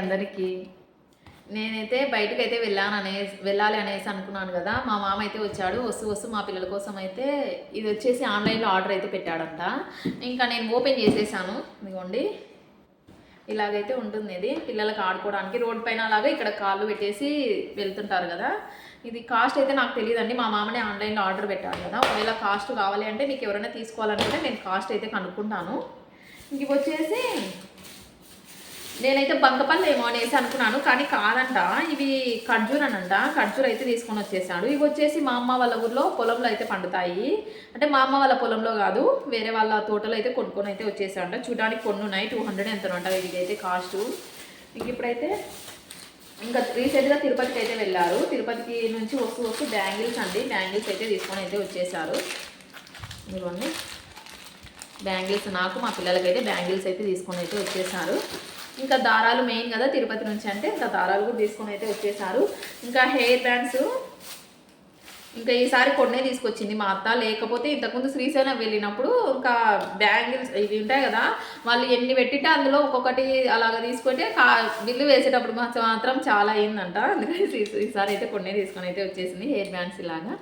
అందరికీ. నేనైతే బయటకు అయితే వెళ్ళాను అనే వెళ్ళాలి అనేసి అనుకున్నాను కదా మా మామ అయితే వచ్చాడు వస్తూ వస్తూ మా పిల్లల కోసం అయితే ఇది వచ్చేసి ఆన్లైన్లో ఆర్డర్ అయితే పెట్టాడంట. ఇంకా నేను ఓపెన్ చేసేసాను ఇదిగోండి. ఇలాగైతే ఉంటుంది ఇది పిల్లలకు ఆడుకోవడానికి. రోడ్ పైన అలాగే ఇక్కడ కాళ్ళు పెట్టేసి వెళ్తుంటారు కదా. ఇది కాస్ట్ అయితే నాకు తెలియదండి మా మామనే ఆన్లైన్లో ఆర్డర్ పెట్టాను కదా. ఒకవేళ కాస్ట్ కావాలి అంటే మీకు ఎవరైనా తీసుకోవాలనుకుంటే నేను కాస్ట్ అయితే కనుక్కుంటాను. ఇంక ఇవి వచ్చేసి నేనైతే బంకపల్లి ఏమో అనేసి అనుకున్నాను కానీ కాదంట. ఇవి ఖర్జూర్ అనంట. ఖర్జూర్ అయితే తీసుకొని వచ్చేసాడు. ఇవి వచ్చేసి మా అమ్మ వాళ్ళ ఊర్లో పొలంలో అయితే పండుతాయి. అంటే మా అమ్మ వాళ్ళ పొలంలో కాదు వేరే వాళ్ళ తోటలో అయితే కొనుక్కొని అయితే వచ్చేసాడంట. చూడడానికి కొన్ని ఉన్నాయి. టూ హండ్రెడ్ ఎంత అంట. ఇది అయితే కాస్ట్. ఇంక ఇప్పుడైతే ఇంకా రీసెంట్గా తిరుపతికి అయితే వెళ్ళారు. తిరుపతికి నుంచి వస్తూ వస్తూ బ్యాంగిల్స్ అండి. బ్యాంగిల్స్ అయితే తీసుకొని అయితే వచ్చేసారు. ఇవన్నీ బ్యాంగిల్స్. నాకు మా పిల్లలకైతే బ్యాంగిల్స్ అయితే తీసుకొని అయితే వచ్చేసారు. ఇంకా దారాలు మెయిన్ కదా తిరుపతి నుంచి అంటే ఇంకా దారాలు కూడా తీసుకొని అయితే వచ్చేసారు. ఇంకా హెయిర్ బ్యాండ్స్ ఇంకా ఈసారి కొన్నే తీసుకొచ్చింది మా అత్త. లేకపోతే ఇంతకుముందు శ్రీశైలం వెళ్ళినప్పుడు ఇంకా బ్యాంగిల్స్ ఇవి ఉంటాయి కదా వాళ్ళు ఎన్ని పెట్టితే అందులో ఒక్కొక్కటి అలాగ తీసుకుంటే కా బిల్లు వేసేటప్పుడు మాత్రం చాలా అయిందంట. అందుకని ఈ- ఈసారి అయితే కొన్నే తీసుకొని అయితే వచ్చేసింది హెయిర్ బ్యాండ్స్ ఇలాగా.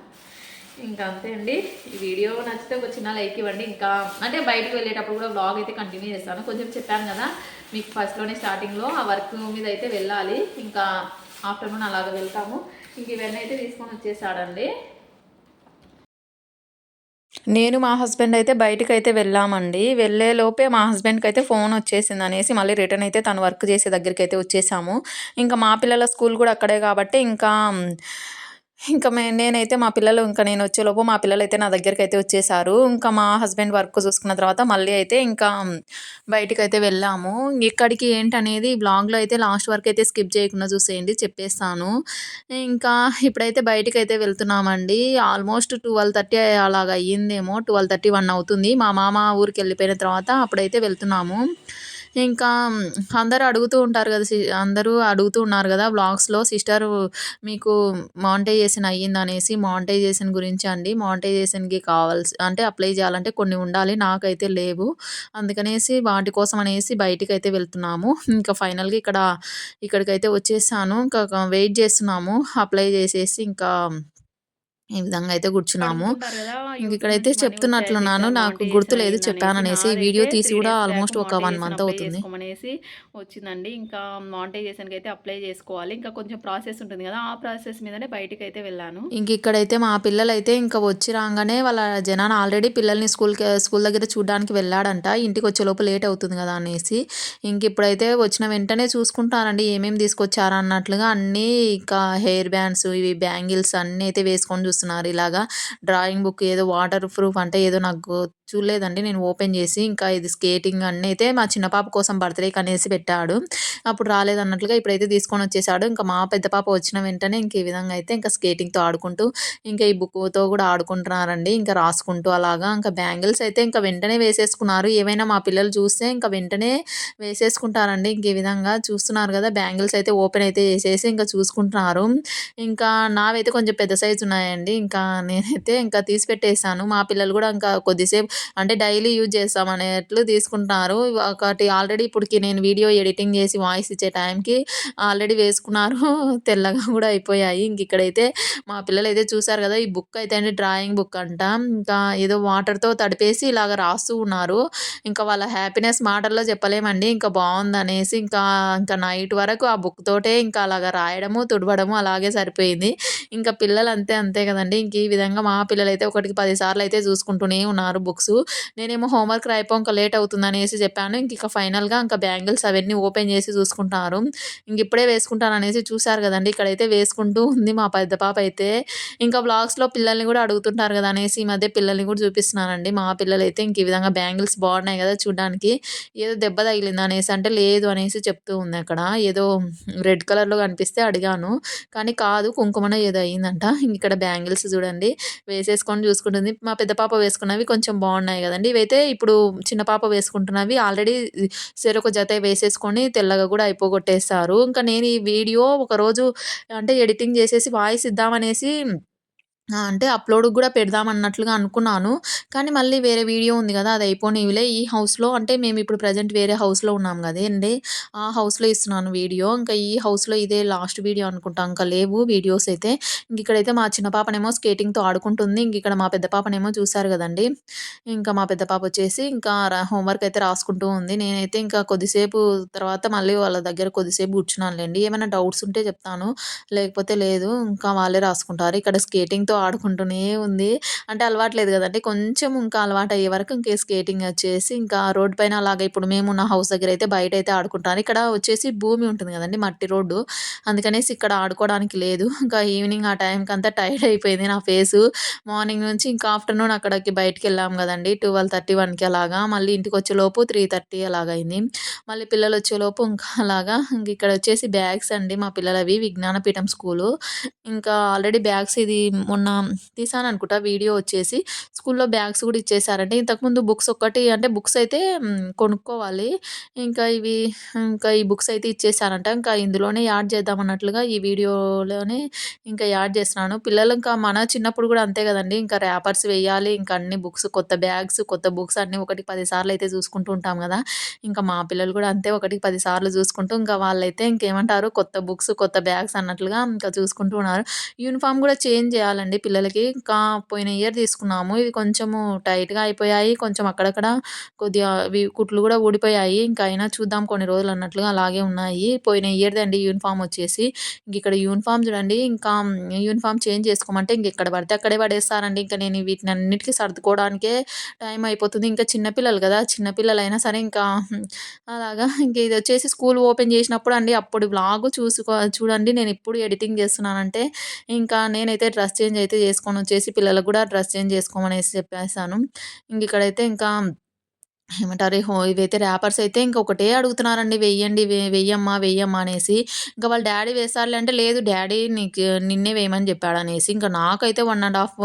ఇంకా అంతే అండి. ఈ వీడియో నచ్చితే ఒక చిన్న లైక్ ఇవ్వండి. ఇంకా అంటే బయటకు వెళ్ళేటప్పుడు కూడా బ్లాగ్ అయితే కంటిన్యూ చేస్తాను. కొంచెం చెప్పాను కదా మీకు ఫస్ట్లోనే స్టార్టింగ్లో ఆ వర్క్ మీద అయితే వెళ్ళాలి. ఇంకా ఆఫ్టర్నూన్ అలాగ వెళ్తాము. ఇంక ఇవన్నీ అయితే తీసుకొని వచ్చేసాడండి. నేను మా హస్బెండ్ అయితే బయటకు అయితే వెళ్ళామండి. వెళ్ళే లోపే మా హస్బెండ్కి అయితే ఫోన్ వచ్చేసింది అనేసి మళ్ళీ రిటర్న్ అయితే తను వర్క్ చేసే దగ్గరికి అయితే వచ్చేసాము. ఇంకా మా పిల్లల స్కూల్ కూడా అక్కడే కాబట్టి ఇంకా ఇంకా మే నేనైతే మా పిల్లలు ఇంకా నేను వచ్చేలోపు మా పిల్లలు అయితే నా దగ్గరికి అయితే వచ్చేసారు. ఇంకా మా హస్బెండ్ వర్క్ చూసుకున్న తర్వాత మళ్ళీ అయితే ఇంకా బయటికి అయితే వెళ్ళాము. ఇక్కడికి ఏంటనేది బ్లాగ్లో అయితే లాస్ట్ వరకు అయితే స్కిప్ చేయకుండా చూసేయండి చెప్పేస్తాను. ఇంకా ఇప్పుడైతే బయటికి అయితే వెళ్తున్నామండి. ఆల్మోస్ట్ ట్వెల్వ్ థర్టీ అలాగ అయ్యిందేమో ట్వెల్వ్ థర్టీ వన్ అవుతుంది. మా మామ ఊరికి వెళ్ళిపోయిన తర్వాత అప్పుడైతే వెళ్తున్నాము. ఇంకా అందరూ అడుగుతూ ఉంటారు కదా అందరూ అడుగుతూ ఉన్నారు కదా వ్లాగ్స్లో సిస్టర్ మీకు మానిటైజేషన్ అయ్యింది అనేసి మానిటైజేషన్ గురించి అండి. మానిటైజేషన్కి కావాల్సి అంటే అప్లై చేయాలంటే కొన్ని ఉండాలి నాకైతే లేవు. అందుకనేసి వాటి కోసం అనేసి బయటికి అయితే వెళ్తున్నాము. ఇంకా ఫైనల్గా ఇక్కడ ఇక్కడికైతే వచ్చేసాను. ఇంకా వెయిట్ చేస్తున్నాము. అప్లై చేసేసి ఇంకా ఈ విధంగా అయితే కూర్చున్నాము. ఇంక ఇక్కడైతే చెప్తున్నట్లున్నాను నాకు గుర్తులేదు చెప్పాననేసి ఈ వీడియో తీసి కూడా ఆల్మోస్ట్ ఒక వన్ మంత్ అవుతుంది. అనేసి వచ్చిందండి. ఇంకా మానిటైజేషన్కి అయితే అప్లై చేసుకోవాలి. ఇంకా కొంచెం ప్రాసెస్ ఉంటుంది కదా ఆ ప్రాసెస్ మీదనే బయటికి అయితే వెళ్ళాను. ఇంక ఇక్కడైతే మా పిల్లలు అయితే ఇంకా వచ్చి రాగానే వాళ్ళ జనాన్ని ఆల్రెడీ పిల్లల్ని స్కూల్కి స్కూల్ దగ్గర చూడడానికి వెళ్ళాడంట. ఇంటికి వచ్చే లోపు లేట్ అవుతుంది కదా అనేసి. ఇంక ఇప్పుడైతే వచ్చిన వెంటనే చూసుకుంటానండి ఏమేమి తీసుకొచ్చారా అన్నట్లుగా అన్నీ ఇంకా హెయిర్ బ్యాండ్స్ ఇవి బ్యాంగిల్స్ అన్నీ అయితే వేసుకొని చూస్తున్నారు. ఇలాగా డ్రాయింగ్ బుక్ ఏదో వాటర్ ప్రూఫ్ అంటే ఏదో నాకు చూడలేదండి. నేను ఓపెన్ చేసి ఇంకా ఇది స్కేటింగ్ అన్నీ అయితే మా చిన్న పాప కోసం బర్త్డేకి అనేసి పెట్టాడు. అప్పుడు రాలేదన్నట్లుగా ఇప్పుడైతే తీసుకొని వచ్చేసాడు. ఇంకా మా పెద్ద పాప వచ్చిన వెంటనే ఇంక ఈ విధంగా అయితే ఇంకా స్కేటింగ్తో ఆడుకుంటూ ఇంకా ఈ బుక్తో కూడా ఆడుకుంటున్నారండి. ఇంకా రాసుకుంటూ అలాగా ఇంకా బ్యాంగిల్స్ అయితే ఇంకా వెంటనే వేసేసుకున్నారు. ఏవైనా మా పిల్లలు చూస్తే ఇంకా వెంటనే వేసేసుకుంటారండి. ఇంక ఈ విధంగా చూస్తున్నారు కదా బ్యాంగిల్స్ అయితే ఓపెన్ అయితే చేసేసి ఇంకా చూసుకుంటున్నారు. ఇంకా నావైతే కొంచెం పెద్ద సైజు ఉన్నాయండి. ఇంకా నేనైతే ఇంకా తీసి చేశాను. మా పిల్లలు కూడా ఇంకా కొద్దిసేపు అంటే డైలీ యూజ్ చేస్తాం అనేట్లు తీసుకుంటున్నారు. ఒకటి ఆల్రెడీ ఇప్పటికి నేను వీడియో ఎడిటింగ్ చేసి వాయిస్ ఇచ్చే టైంకి ఆల్రెడీ వేసుకున్నారు. తెల్లగా కూడా అయిపోయాయి. ఇంక ఇక్కడైతే మా పిల్లలు అయితే చూసారు కదా ఈ బుక్ అయితే అండి డ్రాయింగ్ బుక్ అంట. ఇంకా ఏదో వాటర్తో తడిపేసి ఇలాగ రాస్తూ ఉన్నారు. ఇంకా వాళ్ళ హ్యాపీనెస్ మాటల్లో చెప్పలేమండి. ఇంకా బాగుంది అనేసి ఇంకా ఇంకా నైట్ వరకు ఆ బుక్ తోటే ఇంకా అలాగ రాయడము తుడవడము అలాగే సరిపోయింది. ఇంకా పిల్లలు అంతే అంతే కదండి. ఇంక ఈ విధంగా మా పిల్లలైతే ఒకటికి పది సార్లు అయితే చూసుకుంటూనే ఉన్నారు బుక్స్. నేనేమో హోంవర్క్ రాయిపో ఇంకా లేట్ అవుతుంది అనేసి చెప్పాను. ఇంక ఇక ఫైనల్గా ఇంకా బ్యాంగిల్స్ అవన్నీ ఓపెన్ చేసి చూసుకుంటున్నారు ఇంక ఇప్పుడే వేసుకుంటాను అనేసి చూశారు కదండి. ఇక్కడైతే వేసుకుంటూ ఉంది మా పెద్ద పాప అయితే. ఇంకా బ్లాగ్స్లో పిల్లల్ని కూడా అడుగుతుంటారు కదా అనేసి ఈ మధ్య పిల్లల్ని కూడా చూపిస్తున్నానండి. మా పిల్లలు అయితే ఇంక ఈ విధంగా బ్యాంగిల్స్ బాగున్నాయి కదా చూడడానికి. ఏదో దెబ్బ తగిలింది అనేసి అంటే లేదు అనేసి చెప్తూ ఉంది అక్కడ. ఏదో రెడ్ కలర్లో కనిపిస్తే అడిగాను. కానీ కాదు కుంకుమన ఏదో అయ్యిందంట ఇక్కడ బ్యాంగిల్స్ చూడండి. వేసేసుకొని చూసుకుంటుంది మా పెద్ద పాప వేసుకున్నవి కొంచెం బాగున్నాయి కదండి. ఇవైతే ఇప్పుడు చిన్న పాప వేసుకుంటున్నవి ఆల్రెడీ చెరొక జత వేసేసుకొని తెల్లగా కూడా అయిపోగొట్టేస్తారు ఇంకా నేను ఈ వీడియో ఒకరోజు అంటే ఎడిటింగ్ చేసేసి వాయిస్ ఇద్దామనేసి అంటే అప్లోడ్ కూడా పెడదాం అన్నట్లుగా అనుకున్నాను. కానీ మళ్ళీ వేరే వీడియో ఉంది కదా అది అయిపోనివిలే ఈ హౌస్‌లో అంటే మేము ఇప్పుడు ప్రజెంట్ వేరే హౌస్‌లో ఉన్నాం కదండి ఆ హౌస్‌లో ఇస్తున్నాను వీడియో. ఇంకా ఈ హౌస్‌లో ఇదే లాస్ట్ వీడియో అనుకుంటా. ఇంకా లేవు వీడియోస్ అయితే. ఇంక ఇక్కడైతే మా చిన్న పాపనేమో స్కేటింగ్‌తో ఆడుకుంటుంది. ఇంకిక్కడ మా పెద్ద పాపనేమో చూసారు కదండి ఇంకా మా పెద్ద పాపొచ్చేసి ఇంకా హోంవర్క్ అయితే రాసుకుంటూ ఉంది. నేనైతే ఇంకా కొద్దిసేపు తర్వాత మళ్ళీ వాళ్ళ దగ్గర కొద్దిసేపు కూర్చున్నానులెండి. ఏమైనా డౌట్స్ ఉంటే చెప్తాను. లేకపోతే లేదు. ఇంకా వాళ్ళే రాసుకుంటారు. ఇక్కడ స్కేటింగ్‌తో ఆడుకుంటూనే ఉంది. అంటే అలవాటు లేదు కొంచెం ఇంకా అలవాటు అయ్యే వరకు ఇంక స్కేటింగ్ వచ్చేసి ఇంకా రోడ్ పైన అలాగా ఇప్పుడు మేము నా హౌస్ దగ్గర అయితే బయట అయితే ఆడుకుంటాను ఇక్కడ వచ్చేసి భూమి ఉంటుంది కదండి మట్టి రోడ్డు. అందుకనేసి ఇక్కడ ఆడుకోవడానికి లేదు. ఇంకా ఈవినింగ్ ఆ టైంకి అంతా టైర్డ్ అయిపోయింది నా ఫేసు. మార్నింగ్ నుంచి ఇంకా ఆఫ్టర్‌నూన్ అక్కడికి బయటికి వెళ్ళాము కదండి ట్వెల్వ్ థర్టీ వన్కి అలాగా. మళ్ళీ ఇంటికి వచ్చేలోపు త్రీ థర్టీ అలాగైంది మళ్ళీ పిల్లలు వచ్చేలోపు ఇంకా అలాగా ఇంక ఇక్కడొచ్చేసి బ్యాగ్స్ అండి మా పిల్లలవి విజ్ఞానపీఠం స్కూలు. ఇంకా ఆల్రెడీ బ్యాగ్స్ ఇది మొన్న తీశాననుకుంటా వీడియో వచ్చేసి. స్కూల్‌లో బ్యాగ్స్ కూడా ఇచ్చేసారంటే ఇంతకుముందు బుక్స్ ఒక్కటి అంటే బుక్స్ అయితే కొనుక్కోవాలి. ఇంకా ఇవి ఇంకా ఈ బుక్స్ అయితే ఇచ్చేసారంట. ఇంకా ఇందులోనే యాడ్ చేద్దాం అన్నట్లుగా ఈ వీడియోలోనే ఇంకా యాడ్ చేస్తున్నాను. పిల్లలు ఇంకా మన చిన్నప్పుడు కూడా అంతే కదండి ఇంకా ర్యాపర్స్ వేయాలి ఇంకా అన్ని బుక్స్ కొత్త బ్యాగ్స్, కొత్త బుక్స్ అన్నీ ఒకటికి 10 సార్లయితే చూసుకుంటూ ఉంటాం కదా ఇంకా మా పిల్లలు కూడా అంతే ఒకటికి 10 సార్లు చూసుకుంటూ ఇంకా వాళ్ళైతే ఇంకేమంటారు కొత్త బుక్స్, కొత్త బ్యాగ్స్ అన్నట్లుగా ఇంకా చూసుకుంటూ ఉన్నారు. యూనిఫామ్ కూడా చేంజ్ చేయాలండి అండి పిల్లలకి. ఇంకా పోయిన ఇయర్ తీసుకున్నాము. ఇవి కొంచెము టైట్‌గా అయిపోయాయి. కొంచెం అక్కడక్కడ కొద్దిగా ఇవి కుట్లు కూడా ఊడిపోయాయి. ఇంకా అయినా చూద్దాం కొన్ని రోజులు అన్నట్లుగా అలాగే ఉన్నాయి. పోయిన ఇయర్ది అండి యూనిఫామ్ వచ్చేసి. ఇంకిక్కడ యూనిఫార్మ్ చూడండి ఇంకా యూనిఫార్మ్ చేంజ్ చేసుకోమంటే ఇంకెక్కడ పడితే అక్కడే పడేస్తారండి. ఇంకా నేను వీటిని అన్నిటికీ సర్దుకోవడానికే టైం అయిపోతుంది. ఇంకా చిన్నపిల్లలు కదా చిన్నపిల్లలైనా సరే ఇంకా అలాగా ఇంక ఇది వచ్చేసి స్కూల్ ఓపెన్ చేసినప్పుడు అండి అప్పుడు బ్లాగ్ చూసుకో చూడండి నేను ఇప్పుడు ఎడిటింగ్ చేస్తున్నానంటే ఇంకా నేనైతే డ్రెస్ చేంజ్ అయితే చేసుకొని వచ్చేసి పిల్లలకు కూడా డ్రెస్ చేంజ్ చేసుకోమనేసి చెప్పేసాను. ఇంగిక్కడైతే ఇంకా ఏమంటారు హో ఇవైతే ర్యాపర్స్ అయితే ఇంకొకటే అడుగుతున్నారండి వెయ్యండి వెయ్యమ్మా, వెయ్యమ్మా అనేసి. ఇంకా వాళ్ళ డాడీ వేసారులే అంటే లేదు డాడీ నీకు నిన్నే వేయమని చెప్పాడనేసి. ఇంకా నాకైతే వన్ అండ్ హాఫ్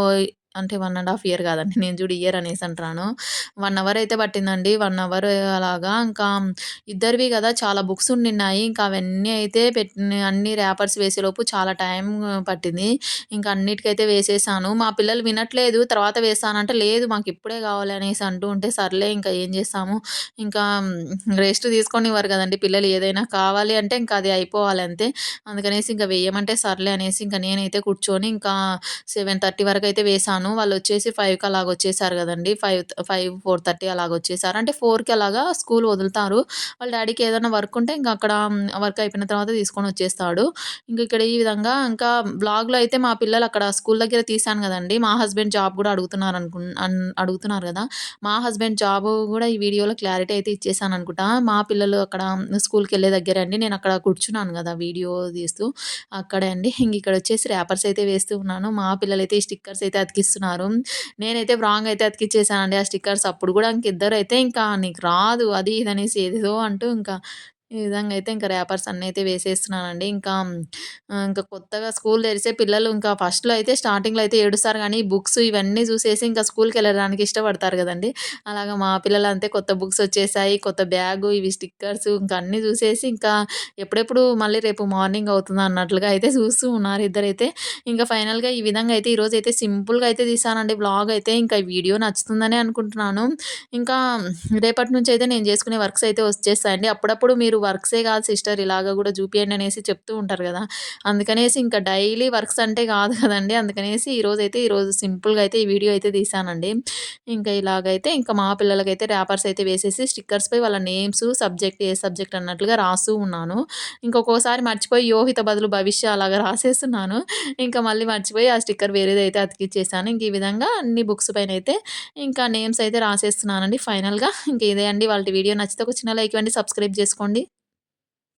అంటే వన్ అండ్ హాఫ్ ఇయర్ కాదండి. నేను చూడు ఇయర్ అనేసి అంటున్నాను. వన్ అవర్ అయితే పట్టిందండి. వన్ అవర్ అలాగా ఇంకా ఇద్దరివి కదా చాలా బుక్స్ ఉండిన్నాయి. ఇంకా అవన్నీ అయితే పెట్టి అన్ని ర్యాపర్స్ వేసేలోపు చాలా టైం పట్టింది. ఇంకా అన్నిటికైతే వేసేసాను. మా పిల్లలు వినట్లేదు. తర్వాత వేస్తానంటే లేదు మాకు ఇప్పుడే కావాలి అనేసి అంటూ ఉంటే సర్లే ఇంకా ఏం చేస్తాము. ఇంకా రెస్ట్ తీసుకోనివ్వరు కదండి పిల్లలు. ఏదైనా కావాలి అంటే ఇంకా అది అయిపోవాలి అంతే. అందుకనేసి ఇంకా వేయమంటే సర్లే అనేసి ఇంకా నేనైతే కూర్చొని ఇంకా 7:30 వరకైతే వేశాను. వాళ్ళొచ్చేసి 5కి అలాగ వచ్చేసారు గదండీ! 5 5, 4:30 అలాగ వచ్చేసారు. అంటే ఫోర్కి అలాగా స్కూల్ వదులుతారు. వాళ్ళ డాడీకి ఏదైనా వర్క్ ఉంటే ఇంకా అక్కడ వర్క్ అయిపోయిన తర్వాత తీసుకొని వచ్చేస్తాడు ఇంక ఇక్కడ ఈ విధంగా ఇంకా బ్లాగ్లో అయితే మా పిల్లలు అక్కడ స్కూల్ దగ్గర తీశాను కదండి మా హస్బెండ్ జాబ్ కూడా అడుగుతున్నారనుకున్ అనుకు అడుగుతున్నారు కదా మా హస్బెండ్ జాబ్ కూడా ఈ వీడియోలో క్లారిటీ అయితే ఇచ్చేసాను అనుకుంటా మా పిల్లలు అక్కడ స్కూల్కి వెళ్ళే దగ్గర అండి. నేను అక్కడ కూర్చున్నాను కదా వీడియో తీస్తూ అక్కడే అండి. ఇంకా ఇక్కడ వచ్చేసి ర్యాపర్స్ అయితే వేస్తూ ఉన్నాను. మా పిల్లలైతే స్టిక్కర్స్ అయితే అతికిస్తున్నారు. నేనైతే రాంగ్ అయితే అతికిచ్చేసానండి ఆ స్టిక్కర్స్. అప్పుడు కూడా ఇంక అయితే ఇంకా నీకు రాదు అది ఇది అనేసి ఏదేదో అంటూ ఇంకా ఈ విధంగా అయితే ఇంకా ర్యాపర్స్ అన్నీ అయితే వేసేస్తున్నానండి. ఇంకా ఇంకా కొత్తగా స్కూల్ తెరిసే పిల్లలు ఇంకా ఫస్ట్‌లో అయితే స్టార్టింగ్‌లో అయితే ఏడుస్తారు కానీ బుక్స్ ఇవన్నీ చూసేసి ఇంకా స్కూల్కి వెళ్ళడానికి ఇష్టపడతారు కదండి అలాగా మా పిల్లలు అంతే కొత్త బుక్స్ వచ్చేసాయి. కొత్త బ్యాగు, ఇవి స్టిక్కర్స్ ఇంకా అన్నీ చూసేసి ఇంకా ఎప్పుడెప్పుడు మళ్ళీ రేపు మార్నింగ్ అవుతుందా అన్నట్లుగా అయితే చూస్తూ ఉన్నారు ఇద్దరైతే. ఇంకా ఫైనల్‌గా ఈ విధంగా అయితే ఈరోజైతే సింపుల్‌గా అయితే తీసానండి బ్లాగ్ అయితే. ఇంకా వీడియో నచ్చుతుందనే అనుకుంటున్నాను. ఇంకా రేపటి నుంచి అయితే నేను చేసుకునే వర్క్స్ అయితే వచ్చేస్తాయండి. అప్పుడప్పుడు మీరు వర్క్సే కాదు సిస్టర్ ఇలాగ కూడా చూపియండి అనేసి చెప్తూ ఉంటారు కదా అందుకనేసి ఇంకా డైలీ వర్క్స్ అంటే కాదు కదండి అందుకనేసి ఈరోజైతే ఈరోజు సింపుల్‌గా అయితే ఈ వీడియో అయితే తీశానండి. ఇంకా ఇలాగైతే ఇంకా మా పిల్లలకైతే ర్యాపర్స్ అయితే వేసేసి స్టిక్కర్స్‌పై వాళ్ళ నేమ్స్, సబ్జెక్ట్ ఏ సబ్జెక్ట్ అన్నట్లుగా రాస్తూ ఉన్నాను. ఇంకొకసారి మర్చిపోయి యోహిత బదులు భవిష్య అలాగా రాసేస్తున్నాను. ఇంకా మళ్ళీ మర్చిపోయి ఆ స్టిక్కర్ వేరేదైతే అతికిచ్చేసాను. ఇంక ఈ విధంగా అన్ని బుక్స్ పైన అయితే ఇంకా నేమ్స్ అయితే రాసేస్తున్నానండి ఫైనల్‌గా. ఇంక ఇదే అండి వాళ్ళ వీడియో నచ్చితే ఒక చిన్న లైక్ ఇవ్వండి. సబ్స్క్రైబ్ చేసుకోండి.